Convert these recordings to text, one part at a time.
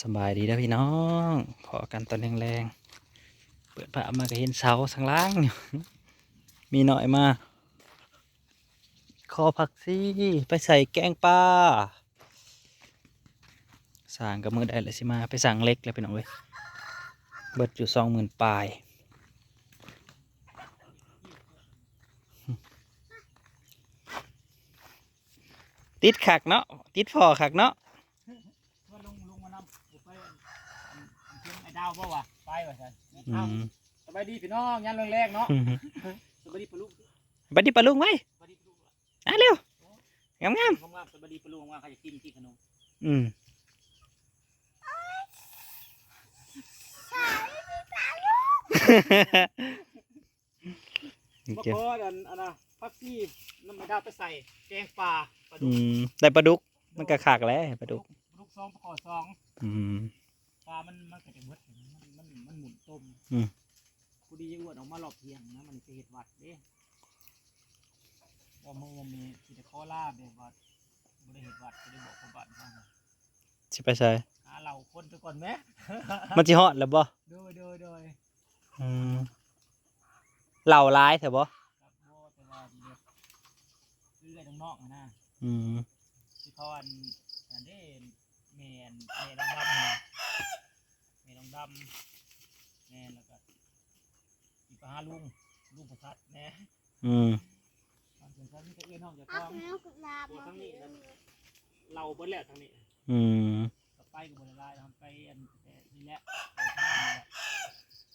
สบายดีนะพี่น้อง ขอกันตอนแรงๆ เปิดผ้ามาก็เห็นเสาทางล่างอยู่มีหน่อยมา คอผักซี่ไปใส่แกงปลาสั่งกับมือได้เลยสิมา ไปสั่งเล็กแล้วพี่น้องเว้ย เบิดอยู่สองหมื่นปลายติดขักเนาะติดพอขักเนาะ ว่าลุงลุงมานำผมไปอัน อันเชียงไอ้ดาวบ่วะไปว่ะท่านอืเอ้ามสบายดีพี่น้องยันแรงๆเนาะสบายดีปะลุงบัดดีปลาลุงไว้สบายดีปะลุงอะเร็วงามงามงามสบายดีปะลุงว่าใครจะกินที่ขนมๆอืมบ่พออันอันน่ะพักซี่น้ำมันดาวไปใส่แกงปลาปลาอืดุกมได้ปลาดุกมันก็ขากแล้วปลาดุก ปลาดุกซองปลาขอซองอืม ปลามันมันก็จะเบิดมันมันมันหมุนต้มอืม กูดีอ้วนออกมารอบเที่ยงนะมันไปเห็ดหวัดเด้ว่ามือมีสิจะขอลาบเด้ว่าบ่ได้เห็ดหวัดบ่ได้บอกคนบ้านเขานะสิไปใส่หาเหล่าคนไปก่อนไหม มันสิฮอดแล้วบ่โดยโดยโดยอืมเหล่าร้ายเถอะบ่ครับโบแต่ว่าดีเด็ดซื้อได้ทั้งนอกอะนะ อืม ที่เขาอันอันนี้เมนเมนดำดำนะเมน ดำดำแมนแล้วก็อีกปลาลุงลุงประทัดแหน่อืมตอนส่วนฉันนี่ก็เอื้อนน้องจะอัต้กองแล้วก็ลาบเราเบิ้ลแล้วทางนี้อืมก็ไปกับบริลายทำไปอันแต่นี่แหละไปทางนี่แหละ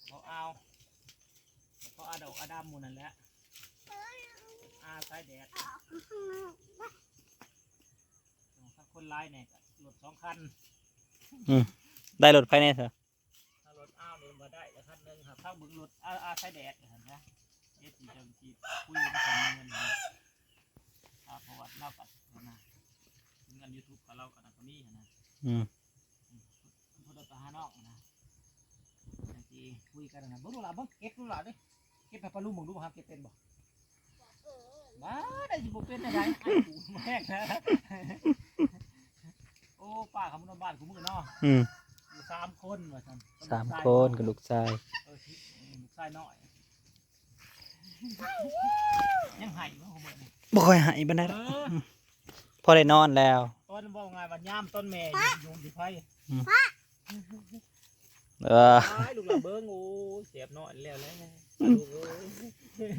เขาเอาเขาอาดอกอาดามหมูนั่นแหละอาสายแดดสองคันคนร้ายเนี่ยก็รถสองคันได้รถภายในเถอะ ได้แต่คันหนึ่งครับถ้าบึงรถอ้าอ้าใช้แดดเห็นไหมเอสจีจังจีคุยกันคนเงินนะถ้าประวัติเล่าปัดนะเงินยูทูบกับเรากันนะก็มีนะอืมพูดต่อหานอกนะจังจีคุยกันนะบึงดูละบึงเก็บดูละดิเก็บไปปลาลูกมึงดูครับเก็บเป็นบ่บ้าได้สิบ่เป็นอะไรไอ้กูแม่งนะโอ้ป้าคำนวณบ้านกูมึงเนาะอืมอยู่ สามคนว่าซั่นสามคนกับลูกชายเออที่ลูกชายน้อยยังไห้ว่าเขาเบิดนี่บ่ค่อยหายบันไดเอดอกอพอได้นอนแล้ว ต้นบอกไงว่าย่ามต้นแม่อยู่อยู่ที่ไผเออตายลูกหลานเบิ้งโอ้ยเสียบน้อยแล้วแล้วลูกเอ้ย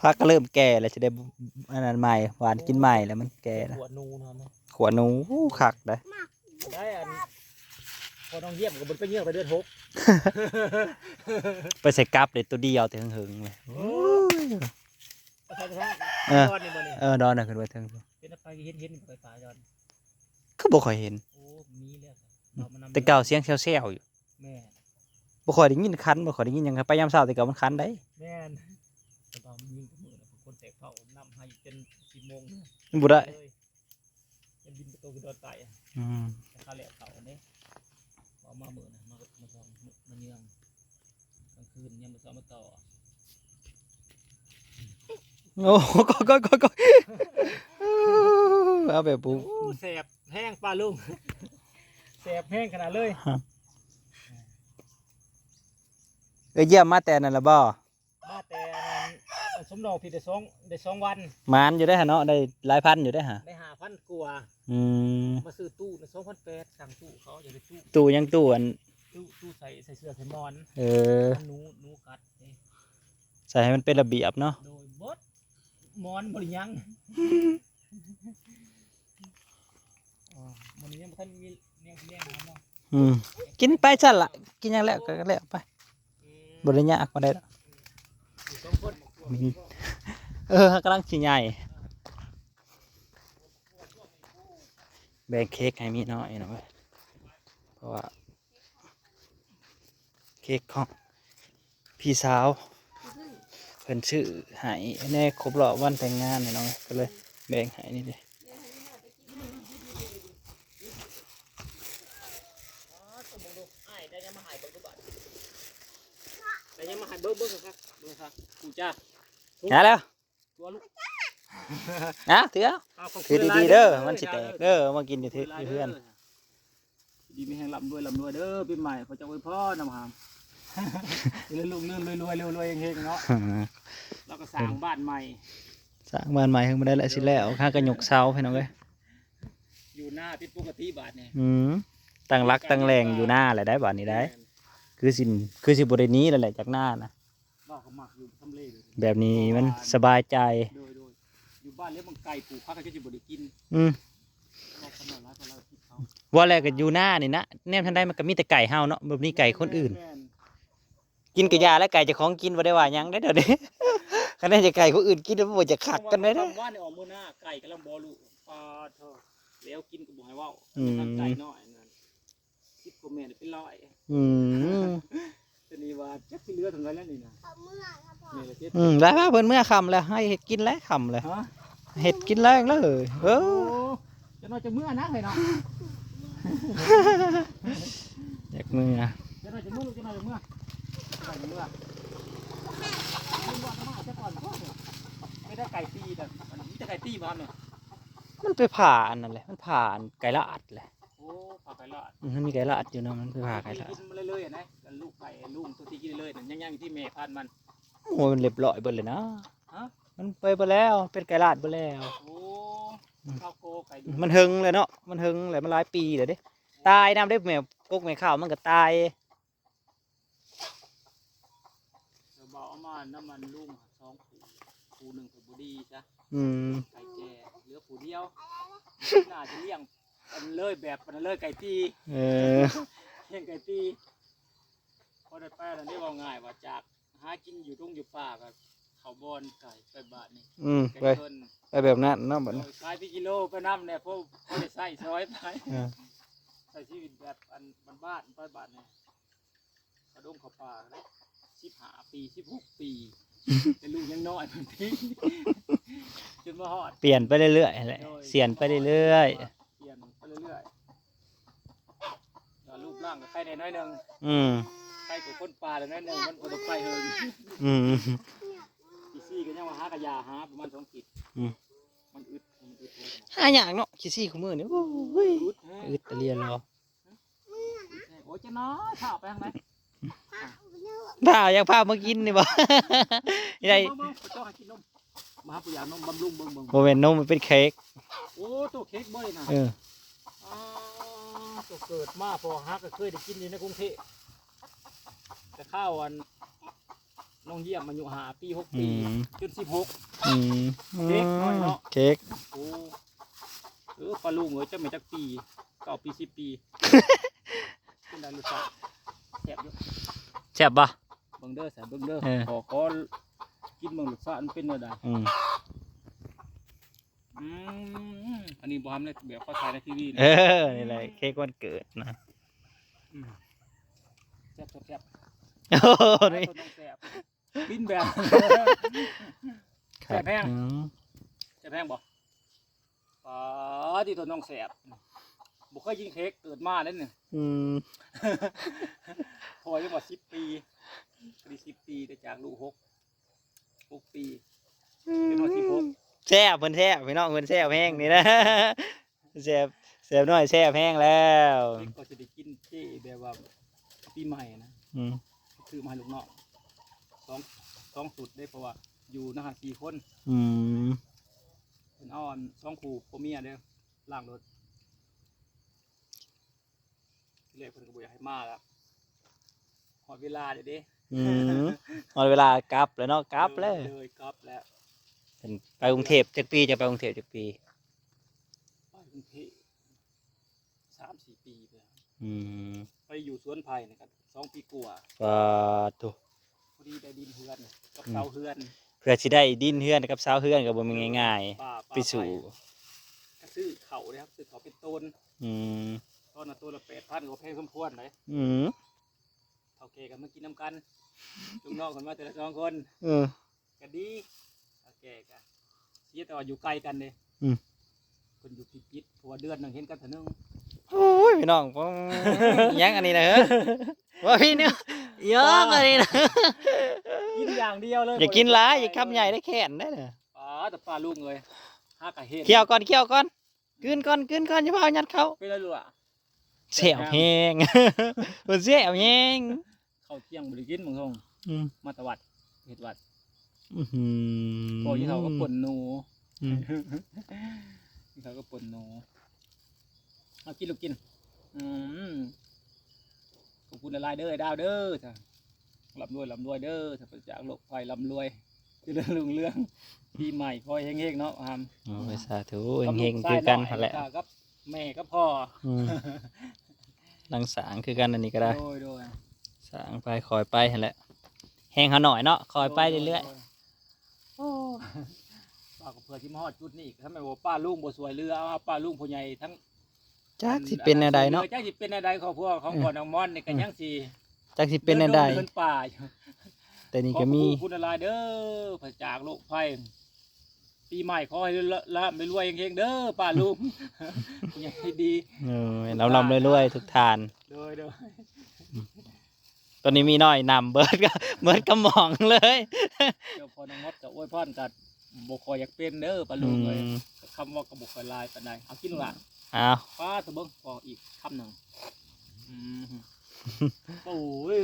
พักก็เริ่มแก่แล้วจะได้อันนั้นใหม่หวานกินใหม่แล้วมันแก่แล้วปวดนูนอนนะขวหนูขักได้ได้อันพ อน้องเยี่ยมกับบนไปเยี่ยมไปเดือนหกไปใส่กับเลยตัวเดียวแต่หึงๆเลยโอ้ยไปใส่กระทะเออ ยอดนี่บ่นี่เออดอนน่ะขึ้นไปถึงเป็นไปเห็นเห็นไปป่ายอดก็บ่ค่อยเห็น โอ้มีแล้วเรามานำแต่เก่าเสียงแซวๆอยู่แม่บ่ค่อยได้ยินคันบ่ค่อยได้ยินหยังครับไปยามเช้าแต่เก่ามันคันได้แม่นแต่ตอนยิงกับมือนะคนแตกเผานำให้เป็นสิบโมงนะมันบ่ได้เลยยังบินประตูไปโดนไตอะอืม แต่ข้าแหลกเขาเนี่ยเอา มาเมื่อนะมามาสองมาเนืองกลางคืนยังมาซ้อมมาต่อโอ้ก็ก็ก็ก็เอาแบบปูโอ้แสบแห้งปลาลุงแสบแห้งขนาดเลยเอ้ยเยี่ยมมาแต่นั่นล่ะบ่มาแต่อัน สมดอกพี่ได้สองได้สองวันหมานอยู่ได้อหั่นเนาะได้หลายพันอยู่ได้อหั่นได้หาพันกว่าอืมมาซื้อตู้ในสองพันแปดสั่งตู้เขาอยากได้ตู้ตู้ยังตู้อันตู้ตู้ใส่ใส่เสื้อใส่หมอนเออหนูหนูกัดเด้ใส่ให้มันเป็นระเบียบเนาะโดยบดหมอนบริยังอ๋อมันยังบ่ท่านมีเลี้ยงเลี้ยงนะเนาะอืมกินไปซั่นล่ะกินหยังแล้วก็แล้วไปบ่ได้ยากบ่ได้ดอกอยู่สองคน เออกำลังสิใหญ่แบ่งเค้กให้มีน้อยหน่อยเพราะว่า เค้กของพี่สาวเพิ่นชื่อหายแน่ครบรอบวันแต่งงานนี่น้องก็เลยแบ่งให้นี่เดิอ้ายได้ยังมาหายเบิ้งเบิ่งครับเบิ่งครับกูจ้า หาแล้วตัวลูกนะถือเอาเอาขบถือณหลาดียๆเด้อมันสิแตกเด้อมากินอยู่ที่อยู่เพื่อนดดีมีแห่งลำรวยลำรวยเด้อปีใหม่เขาจะอวยพรนำหามเรื่อยๆลุงเรื่อยๆรวยๆรวยๆเฮงๆเนาะแล้วก็สร้างบ้านใหม่สร้างบ้านใหม่ขึ้นมาได้แล้วสิแล้วข้าก็ยกเสาพี่น้องเอ้ยอยู่หน้าที่ปกติบาทเนี่ยอืมตั้งรักตั้งแรงอยู่หน้าแหละได้บาดนี้ได้ คือสินคือสิบ่ได้หนี้แล้วแหละจากหน้านะ บ้านเขาหมักอยู่ทำเลเลยแบบนี้มันสบายใจ โดยโดยอยู่บ้านเลี้ยงมังไก่ปลูกพักก็จะบ่ได้กินอืมเราขนาดร้ายกว่าเราคิดเขาว่าแล้วก็อยู่หน้านี่นะแนมทันได้มันก็มีแต่ไก่เฮาเนาะแบบนี้ไก่คนอื่น แม่กินกะยาและไก่เจะของกินบ่ได้ว่าหยังได้อเดี๋ยวนี้คะแนนจะไก่คนอื่นกินแล้วบ่จะขักกันได้เด้อคำว่าในออมมือหน้าไก่กำลังบอลูปลาเถอะแล้วกินกับบ่ให้เว้าอืมทำไก่น้อยนั่นคิดกว่าแม่นี่เป็นร้อย อืม จะนี่ว่าจักสิเหลือถึงไรแล้วนี่นะเขาเมื่อครับพ่อนี่แหละเจ็ดอืมแล้วเพิ่นเมื่อค่ำแล้วให้เฮ็ดกินแล้วค่ำเลยฮะเฮ็ดกินแล้วเลย เอโอ้อจะน้อยจะเมื่อนะเฮ้ยเนาะอยากมือนะจะน้อยจะเมื่อลูกจะน้อยจะเมื่อจะน้อยจะเมื่อเมื่อมาจะก่อนพ่อเนี่ยไม่ได้ไก่ตีแต่มันมีแต่ไก่ตีมาเนี่ยมันไปผ่าอันนั่นแหละมันผ่าอันไก่ละอัดแหละโอ้ปลาไก่ลอดอืมมันมีไก่ละอัดอยู่เนาะมันไปผ่าไก่ละอัดกินมาเรื่อยๆนะแล้วลูกไก่ลูกตัวที่กินเรื่อยๆนั่นย่างๆที่แม่พันธุ์มัน โอ้ยมันเรียบร้อยเบิดเลยนะฮะ มันไปเบิดแล้ว เป็นไก่ละอัดเบิดแล้ว โอ้ข้าวโกไก่ดูมันหึงเลยเนาะ มันหึงเลยมันหลายปีเลยเด้ตายน้ำได้แมวกกแมวข้าวมันก็ตาย เดี๋ยวบอกเอามาน้ำมันลุงสองผูผูหนึ่งผูบดีจ้ะอืม ไก่แจ้เหลือผูเดียว น่าจะเลี้ยงอันเลยแบบอันเลยไก่ตีเออ เลี้ยงไก่ตีพ อได้แป้แล้วได้ว่าง่ายว่าจากหากินอยู่ทุ่งอยู่ป่ากับเขาบอนไก่ไปบาทนี่อืมไก่ไปเพิ่นไปแบบนั้นเนาะบัดโดนี้ยขายพี่กิโลไปน้ำเนี่ยพวกพวกได้ใส่ซอยไปเออใส่ชีวิตแบบอันบ้านๆไปบ้านเนี่ยกระดงเขาป่าเลยสิบห้าปีสิบหกปีเป็นลูกยังน้อยบางทีจนมาหอด เปลี่ยนไปเรื่อยๆแหละเสียนไปเรื่อยเปลี่ยนไปเรื่อยๆแล้วรูปร่างก็ใครในน้อยหนึ่งๆอืมใคร กับคนป่าเลยน้อยหนึ่งมันก็ต้องไปเฮิงอืม อีซี่ก็ยังมาหากระยาหาประมาณสองขีดอืม มันอึดมันอึดเลยหาอย่างเนาะขี้ซี่ของมือนี่โอ้ยอึดแฮะอึดแตะเรียนรอโอ้ยเจะน้อยข้าวไปทางไหนถ้าอยากพามากินนี่บ่ นี่ได้มาๆเจ้าให้กินนมมาหาปุยานมบำรุงเบิ่งเบิ่งบ่แม่นนมมันเป็นเค้กโอ้ตัวเค้กเบ้ยนะเออ อ่าตัวเกิดมาพอฮักก็เคยได้กินอยู่ในกรุงเทพ แต่ข้าวอันน้องเยี่ยมมันอยู่หาปีหกอืปีมจนสิบหก อืมเค้กน้อยเนาะ เค้กโอ้เออปลาลุงเอ้ยจะไม่จักปีเก้าปีสิบปี เป็นได้รสชาติแซ่บอยู่แซ่บบ่เบิ่งเด้อแซ่บเบิ่งเด้อเออ ขอขอกินเบิ่งรสชาติมันเป็นยังไงอืมอืมอันนี้บอมเลยแบบเขาถ่ายในทีวีเอนะอนี่แหละเค้กวันเกิดนะมแซ่บแซ่บแซ่บ โอ้โหนี่คนต้องแซ่บกินแบบแซ่บแพงอืมแซ่บแพงบ่ป๋าที่ตัวน้องแซ่บบุเคยกินเค้กเกิดมาเล่นเนี่ยอืมพอยังบ่สิบปีพอดีสิบปีแต่จากลูกหกหกปีเป็นวันที่หกแซ่บเพิ่นแซ่บพี่น้องเพิ่นแซ่บแห้งนี่นะแซ่บแซ่บน้อยแซ่บแห้งแล้วเด็กก็จะได้กินเจ้แบบว่าปีใหม่นะ อืมคือมาให้ลูกน้องสองสองสุดได้เพราะว่าอยู่นะฮะสี่คนอืมเป็นอ้อนสองคู่พ่อเมียเด้อล่างรถที่แรกเพิ่นก็บ่อยากให้มาแล้วหอดเวลาเด้อเด้อืมหมดเวลากลับแล้วเนาะกลับแล้วเลยกลับแล้วเพิ่นไปกรุงเทพจักปีจะไปกรุงเทพจักปี ไปกรุงเทพสามสี่ปีไปแล้วอืมไปอยู่สวนไผ่นะครับ สองปีกว่าว่าตุพอดีได้ดินเฮือนกับเสาเฮือนเพื่อสิได้ดินเฮือนกับสาวเฮือนก็บ่แม่นง่ายป่าๆป่าไปสู่ก็ซื้อเขาเลยครับซื้อเขาเป็นต้นอืมต้นละต้นละแปดพันก็แพงสมควรเลยอืมเท่าแก่กันมากินน้ำกันลุงน้องคนมาแต่ละสองคนเออก็ดีเท่าแก่กันเสียแต่ว่าอยู่ไกลกันเลยอืมคนอยู่พิจิตรเพราะว่าเดือนหนึ่งเห็นกันเถอะนึง โอ้ยพี่น้องผมยังอันนี้นะเฮ้ยว่าพี่เนี่ยยอกอันนี้นะกินอย่างเดียวเลยอย่ากินหลายอย่าคำใหญ่ได้แค่นได้เด้อป้าแต่ป้าลูกเลยห้ากะเห็นเคี่ยวก่อนเคี่ยวก่อนกลืนก่อนกลืนก่อนอย่าพายัดเข้าเป็นอะไรลูกอะเสียวแห้งมันเสียวแห้งเข้าวเที่ยงบริกินมึงทงอืมมาตวัดเห็ดวัดอื้อหือพอที่เขาก็ป่นหนูอืมที่เขาก็ป่นหนู เอากินลูกกิน อืมขอบคุณอะไรเด้อดาวเด้อจ้ะลำรวยลำรวยเด้อถ้าไปจากโลกไฟลำรวยเจะเรื่องลุงเรื่องปีใหม่คอยเฮงๆเนาะอามโอ้ยสาธุเฮงๆคือกันนั่นแหละกับแม่กับพ่ออืมลังสางคือกันอันนี้ก็ได้โดยโดยสางไปคอยไปนั่นแหละแห้งเขาหน่อยเนาะคอยไปเรื่อยๆโอ้ป้าก็เพื่อที่มาฮอดจุดนี้ถ้าไม่ว่าป้าลุงบ่สวยเรือเอาป้าลุงผู้ใหญ่ทั้งๆ จักสิเป็นอะไรเนาะจักสิเป็นอะไรของพวกของก่อนน้องม่อนนี่ก็ยังสิจักสิเป็นอะไรเดินป่าอยู่แต่นี่ก็มีขอบคุณอะไรเด้อพระจากโลกไฟปีใหม่ขอให้ละละไปรวยเฮงๆเด้อป้าลุงผู้ใหญ่ดีเออเราลำรวยๆทุกทานโดยโดยตอนนี้มีน้อยนำเบิร์ดก็เบิร์ดกระหม่องเลยเจ้าพ่อน้องมดกับอวยพรกับบ่คอยอยากเป็นเด้อป้าอืลุงเลยมคำว่าก็บ่คอยลายปานใดเอากินละ อ้าวป้าตะเบิ้งพออีกคำหนึ่งอืมโอ้ย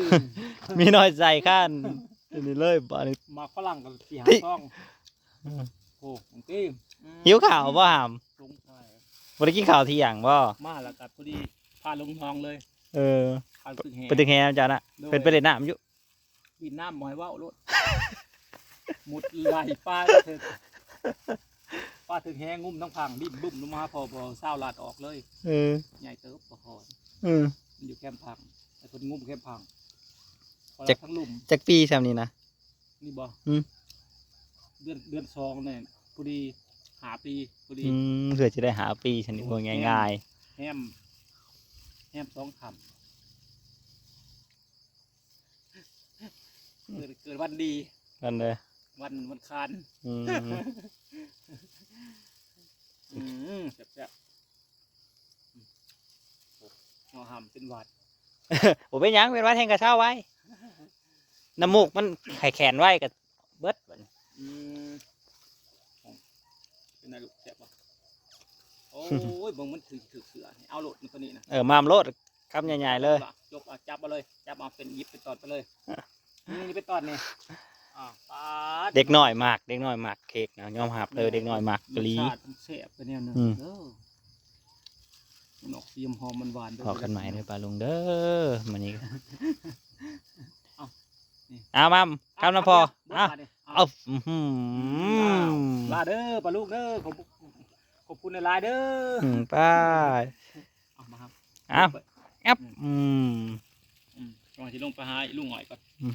มีน้อยใจขั้นอันนี้เลยบ้านนี้มาฝรั่งกับสี่หาพี่ซ่องโอ้ของตี้อืมหิวข่าวบ่หามลงใช่บ่ได้กินข้าวที่อย่างบ่มาแล้วกับพอดีพาลงทองเลยเออพาตึกแห่ไปถึงแฮมจ้าน่ะโดยเป็นไปเล่นน้ำอยู่บินน้ำหมอยว่าวรถหมุดไหลป้าเถิด ป้าถึงแหงุ้มทั้งพังดิ้นบุ้มลงมาพอพอเศร้าลาดออกเลย เออใหญ่เติบประคอนเออมันอยู่แคมป์พังแต่คนงุ้มแคมป์พังพอจัเรากทั้งลุ่มจักปีซำนี้นะ นี่บ่อืม เดือนเดือนสองเนี่ยพอดีหาปีพอดี อืมเพื่อจะได้หาปีชนิดว่าง่ายแฮมแฮมสองคำเกิดเกิดวันดีๆนั่นเลยวันวันคานอืม อืมแซ่บๆอืมโอ้เงาหำเป็นหวัดบ่เป็นหยังเป็นว่าแทงกระเช้าไว้น้ำมูกมันไข่แขนไว้กับเบิดบัดนี้อืมเป็นไงลูกแซ่บปะโอ้ยเบิ่งมันถือถือเสือนี่เอาโหลดมันตัวนี้นะเออมามโลดคำใหญ่ๆเลย ยกอะจับมาเลย จับมาเป็นหยิบเป็นตอนไปเลยนี่นี่เป็นตอนนี่อ่าปาด เด็กน้อยมาก เด็กน้อยมากเค้กนะยอมหับเลยเด็กน้อยมากกะลีรสชาติมันแซ่บไปเนี่ยเนอะอืมเด้อมันออกเสียมหอมมันหวานพอกันใหม่เลยปลาลุงเด้อมันนี้ก็เอานี่ เอามัมคำนะพอเอาเอาเอาเอาอื้อหือลาเด้อปลาลูกเด้อขอบคุณขอบคุณในไลน์เด้ออืมไปเอามาครับเอาแอปอืม อืมก่อนที่ลงไปหาลุงหน่อยก่อนอืม